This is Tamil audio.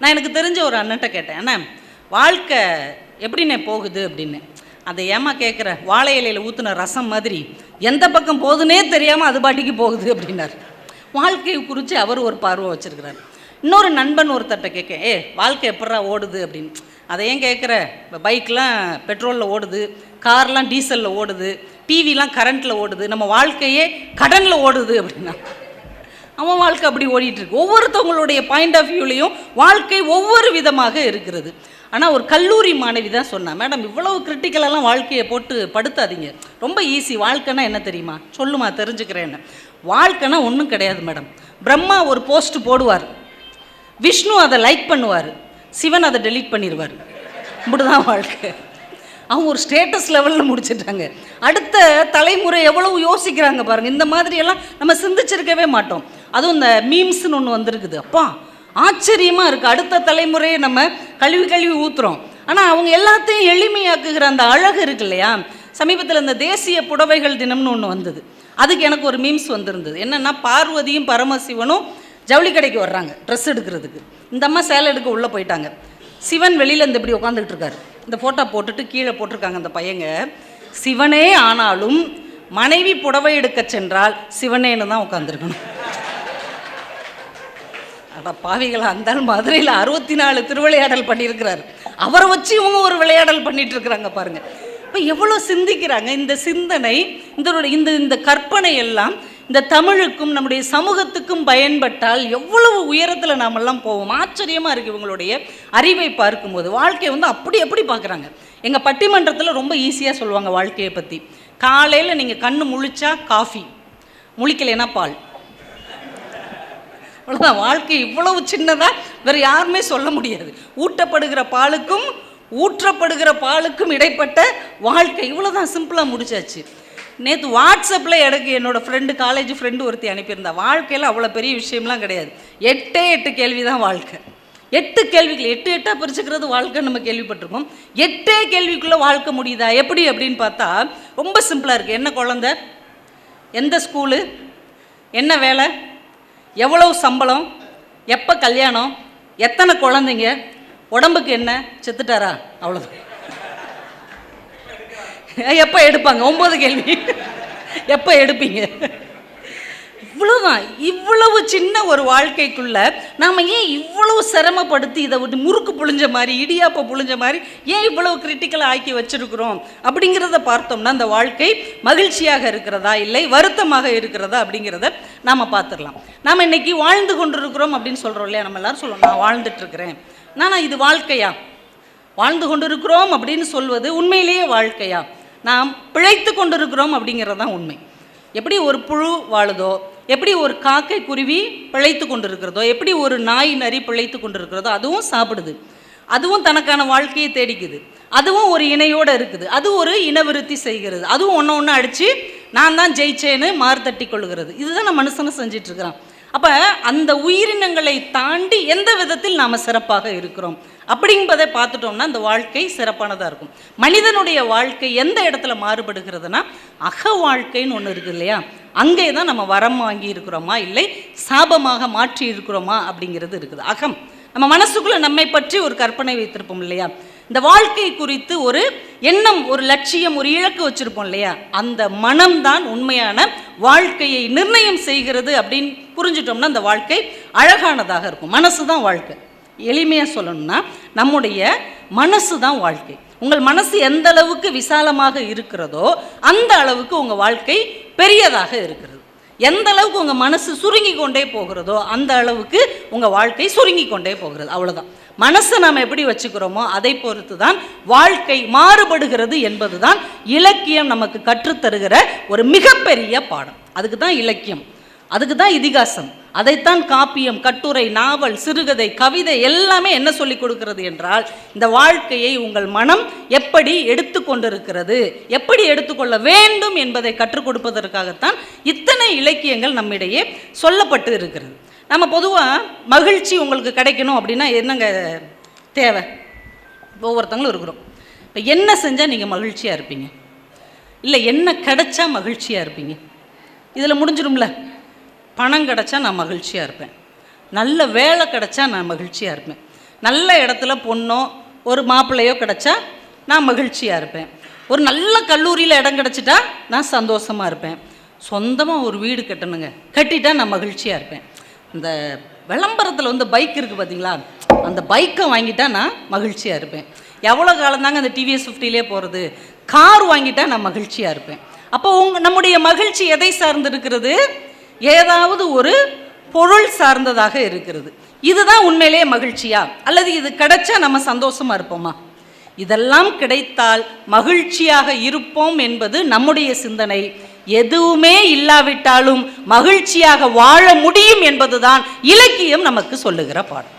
நான் எனக்கு தெரிஞ்ச ஒரு அண்ணன்ட்ட கேட்டேன் அண்ணா வாழ்க்கை எப்படிண்ணே போகுது? அப்படின்னு. அதை ஏமா கேட்குற வாழை இலையில் ஊற்றுன ரசம் மாதிரி எந்த பக்கம் போகுதுன்னே தெரியாமல் அது பாட்டிக்கு போகுது அப்படின்னார். வாழ்க்கையை குறித்து அவர் ஒரு பார்வை வச்சுருக்கிறார். இன்னொரு நண்பன் ஒருத்தட்ட கேட்க ஏ வாழ்க்கை எப்படா ஓடுது? அப்படின்னு. அதை ஏன் கேட்குற இப்போ பைக்லாம் பெட்ரோலில் ஓடுது கார்லாம் டீசலில் ஓடுது டிவிலாம் கரண்ட்டில் ஓடுது நம்ம வாழ்க்கையே கடனில் ஓடுது அப்படின்னா. அவன் வாழ்க்கை அப்படி ஓடிட்டு இருக்கு ஒவ்வொருத்தவங்களுடைய பாயிண்ட் ஆஃப் வியூலையும் வாழ்க்கை ஒவ்வொரு விதமாக இருக்கிறது. ஆனால் ஒரு கல்லூரி மாணவி தான் சொன்னான் மேடம் இவ்வளவு கிரிட்டிக்கலெல்லாம் வாழ்க்கையை போட்டு படுத்தாதீங்க. ரொம்ப ஈஸி வாழ்க்கைனா என்ன தெரியுமா? சொல்லுமா தெரிஞ்சுக்கிறேன்னு. வாழ்க்கைனா ஒன்றும் கிடையாது மேடம். பிரம்மா ஒரு போஸ்ட் போடுவார். விஷ்ணு அதை லைக் பண்ணுவார். சிவன் அதை டெலீட் பண்ணிடுவார் இப்படிதான் வாழ்க்கை. அவங்க ஒரு ஸ்டேட்டஸ் லெவலில் முடிச்சிட்டாங்க. அடுத்த தலைமுறை எவ்வளவு யோசிக்கிறாங்க பாருங்கள் இந்த மாதிரியெல்லாம் நம்ம சிந்திச்சிருக்கவே மாட்டோம். அதுவும் இந்த மீம்ஸ்னு ஒன்று வந்திருக்குது. அப்பா ஆச்சரியமாக இருக்குது அடுத்த தலைமுறையை நம்ம கழுவி கழுவி ஊற்றுறோம் ஆனால் அவங்க எல்லாத்தையும் எளிமையாக்குகிற அந்த அழகு இருக்கு இல்லையா? சமீபத்தில் இந்த தேசிய புடவைகள் தினம்னு ஒன்று வந்தது. அதுக்கு எனக்கு ஒரு மீம்ஸ் வந்திருந்தது. என்னென்னா பார்வதியும் பரமசிவனும் ஜவுளி கடைக்கு வர்றாங்க ட்ரெஸ் எடுக்கிறதுக்கு. இந்த அம்மா சேலை எடுக்க உள்ளே போயிட்டாங்க. சிவன் வெளியில் இந்த இப்படி உட்காந்துக்கிட்டு இருக்காரு. இந்த ஃபோட்டோ போட்டுட்டு கீழே போட்டிருக்காங்க அந்த பையங்க. சிவனே ஆனாலும் மனைவி புடவை எடுக்க சென்றால் சிவனேன்னு தான் உட்காந்துருக்கணும் அட பாவிகள் அந்த மதுரையில் அறுபத்தி நாலு திருவிளையாடல் பண்ணியிருக்கிறாரு. அவரை வச்சு இவங்க ஒரு விளையாடல் பண்ணிட்டு இருக்கிறாங்க பாருங்க. இப்போ எவ்வளோ சிந்திக்கிறாங்க? இந்த சிந்தனை இந்த இந்த இந்த கற்பனை எல்லாம் இந்த தமிழுக்கும் நம்முடைய சமூகத்துக்கும் பயன்பட்டால் எவ்வளவு உயரத்தில் நாமெல்லாம் போவோம்? ஆச்சரியமாக இருக்குது இவங்களுடைய அறிவை பார்க்கும்போது. வாழ்க்கையை வந்து அப்படி எப்படி பார்க்குறாங்க. எங்கள் பட்டிமன்றத்தில் ரொம்ப ஈஸியாக சொல்லுவாங்க வாழ்க்கையை பற்றி காலையில் நீங்கள் கண் முழிச்சா காஃபி முழிக்கலைன்னா பால். அவ்வளோதான் வாழ்க்கை இவ்வளவு சின்னதாக வேறு யாருமே சொல்ல முடியாது. ஊட்டப்படுகிற பாலுக்கும் ஊற்றப்படுகிற பாலுக்கும் இடைப்பட்ட வாழ்க்கை. இவ்வளோதான் சிம்பிளாக முடிச்சாச்சு. நேற்று வாட்ஸ்அப்பில் எனக்கு என்னோடய ஃப்ரெண்டு காலேஜ் ஃப்ரெண்டு ஒருத்தி அனுப்பியிருந்தா. வாழ்க்கையில் அவ்வளோ பெரிய விஷயம்லாம் கிடையாது. எட்டே எட்டு கேள்வி தான் வாழ்க்கை. எட்டு கேள்விகள் எட்டு எட்டாக பிரிச்சுக்கிறது வாழ்க்கை நம்ம கேள்விப்பட்டிருக்கோம். எட்டே கேள்விக்குள்ளே வாழ்க்கை முடியுதா? எப்படி அப்படின்னு பார்த்தா ரொம்ப சிம்பிளாக இருக்குது என்ன குழந்த? எந்த ஸ்கூலு என்ன வேலை? எவ்வளவு சம்பளம்? எப்போ கல்யாணம்? எத்தனை குழந்தைங்க? உடம்புக்கு என்ன? செத்துட்டாரா? அவ்வளோதான் எப்போ எடுப்பாங்க? ஒம்பது கேள்வி. எப்போ எடுப்பீங்க? இவ்வளோதான் இவ்வளவு சின்ன ஒரு வாழ்க்கைக்குள்ள நாம் ஏன் இவ்வளவு சிரமப்படுத்தி இதை விட்டு முறுக்கு புழிஞ்ச மாதிரி இடியாப்பை புழிஞ்ச மாதிரி ஏன் இவ்வளவு கிரிட்டிக்கலாக ஆக்கி வச்சுருக்கிறோம்? அப்படிங்கிறத பார்த்தோம்னா அந்த வாழ்க்கை மகிழ்ச்சியாக இருக்கிறதா? இல்லை வருத்தமாக இருக்கிறதா? அப்படிங்கிறத நாம் பார்த்துடலாம் நாம் இன்னைக்கு வாழ்ந்து கொண்டிருக்கிறோம் அப்படின்னு சொல்கிறோம் இல்லையா? நம்ம எல்லாரும் சொல்லுவோம் நான் வாழ்ந்துட்டுருக்கிறேன். நான் இது வாழ்க்கையா? வாழ்ந்து கொண்டிருக்கிறோம் அப்படின்னு சொல்வது உண்மையிலேயே வாழ்க்கையா? நாம் பிழைத்து கொண்டிருக்கிறோம் அப்படிங்கிறது தான் உண்மை. எப்படி ஒரு புழு வாழுதோ எப்படி ஒரு காக்கை குருவி பிழைத்து கொண்டிருக்கிறதோ எப்படி ஒரு நாய் நரி பிழைத்து கொண்டிருக்கிறதோ அதுவும் சாப்பிடுது. அதுவும் தனக்கான வாழ்க்கையை தேடிக்குது. அதுவும் ஒரு இணையோடு இருக்குது. அது ஒரு இனவிருத்தி செய்கிறது. அதுவும் ஒன்று ஒன்று அடித்து நான் தான் ஜெயிச்சேன்னு மார்த்தட்டி கொள்கிறது இதுதான் நம்ம மனுஷனும் செஞ்சிட்டு இருக்கிறான் அப்போ அந்த உயிரினங்களை தாண்டி எந்த விதத்தில் நாம் சிறப்பாக இருக்கிறோம்? அப்படிங்கிறதை பார்த்துட்டோம்னா அந்த வாழ்க்கை சிறப்பானதாக இருக்கும். மனிதனுடைய வாழ்க்கை எந்த இடத்துல மாறுபடுகிறதுனா அக வாழ்க்கைன்னு ஒன்று இருக்குது இல்லையா? அங்கே தான் நம்ம வரம் வாங்கி இருக்கிறோமா இல்லை சாபமாக மாற்றி இருக்கிறோமா அப்படிங்கிறது இருக்குது. அகம். நம்ம மனசுக்குள்ளே நம்மை பற்றி ஒரு கற்பனை வைத்திருப்போம் இல்லையா? இந்த வாழ்க்கை குறித்து ஒரு எண்ணம் ஒரு லட்சியம் ஒரு இலக்கு வச்சுருப்போம் இல்லையா? அந்த மனம்தான் உண்மையான வாழ்க்கையை நிர்ணயம் செய்கிறது அப்படின்னு புரிஞ்சிட்டோம்னா அந்த வாழ்க்கை அழகானதாக இருக்கும். மனசு தான் வாழ்க்கை. எளிமையாக சொல்லணும்னா நம்முடைய மனசு தான் வாழ்க்கை. உங்கள் மனசு எந்த அளவுக்கு விசாலமாக இருக்கிறதோ அந்த அளவுக்கு உங்கள் வாழ்க்கை பெரியதாக இருக்கிறது. எந்த அளவுக்கு உங்கள் மனசு சுருங்கி கொண்டே போகிறதோ அந்த அளவுக்கு உங்கள் வாழ்க்கை சுருங்கி கொண்டே போகிறது. அவ்வளோதான் மனசை நாம் எப்படி வச்சுக்கிறோமோ அதை பொறுத்து தான் வாழ்க்கை மாறுபடுகிறது என்பது தான் இலக்கியம் நமக்கு கற்றுத்தருகிற ஒரு மிகப்பெரிய பாடம். அதுக்கு தான் இலக்கியம். அதுக்கு தான் இதிகாசம். அதைத்தான் காப்பியம் கட்டுரை நாவல் சிறுகதை கவிதை எல்லாமே என்ன சொல்லிக் கொடுக்கிறது என்றால் இந்த வாழ்க்கையை உங்கள் மனம் எப்படி எடுத்துக்கொண்டிருக்கிறது எப்படி எடுத்துக்கொள்ள வேண்டும் என்பதை கற்றுக் கொடுப்பதற்காகத்தான் இத்தனை இலக்கியங்கள் நம்மிடையே சொல்லப்பட்டு இருக்கிறது. நம்ம பொதுவாக மகிழ்ச்சி உங்களுக்கு கிடைக்கணும் அப்படின்னா என்னங்க தேவை? ஒவ்வொருத்தங்களும் இருக்கிறோம். இப்போ என்ன செஞ்சால் நீங்கள் மகிழ்ச்சியாக இருப்பீங்க? இல்லை என்ன கிடைச்சா மகிழ்ச்சியாக இருப்பீங்க? இதில் முடிஞ்சிடும்ல. பணம் கிடச்சா நான் மகிழ்ச்சியாக இருப்பேன். நல்ல வேலை கிடச்சா நான் மகிழ்ச்சியாக இருப்பேன். நல்ல இடத்துல பொண்ணோ ஒரு மாப்பிள்ளையோ கிடச்சா நான் மகிழ்ச்சியாக இருப்பேன். ஒரு நல்ல கல்லூரியில் இடம் கிடச்சிட்டா நான் சந்தோஷமாக இருப்பேன். சொந்தமாக ஒரு வீடு கட்டணுங்க. கட்டிட்டா நான் மகிழ்ச்சியாக இருப்பேன். இந்த விளம்பரத்தில் வந்து பைக் இருக்குது பார்த்தீங்களா அந்த பைக்கை வாங்கிட்டா நான் மகிழ்ச்சியாக இருப்பேன். எவ்வளோ காலம் தாங்க அந்த டிவிஎஸ் ஃபிஃப்டிலே போகிறது கார் வாங்கிட்டா நான் மகிழ்ச்சியாக இருப்பேன். அப்போ உங்க நம்முடைய மகிழ்ச்சி எதை சார்ந்து இருக்கிறது ஏதாவது ஒரு பொருள் சார்ந்ததாக இருக்கிறது. இதுதான் உண்மையிலேயே மகிழ்ச்சியா? அல்லது இது கிடைச்சா நம்ம சந்தோஷமா இருப்போமா? இதெல்லாம் கிடைத்தால் மகிழ்ச்சியாக இருப்போம் என்பது நம்முடைய சிந்தனை. எதுவுமே இல்லாவிட்டாலும் மகிழ்ச்சியாக வாழ முடியும் என்பதுதான் இலக்கியம் நமக்கு சொல்லுகிற பாடம்.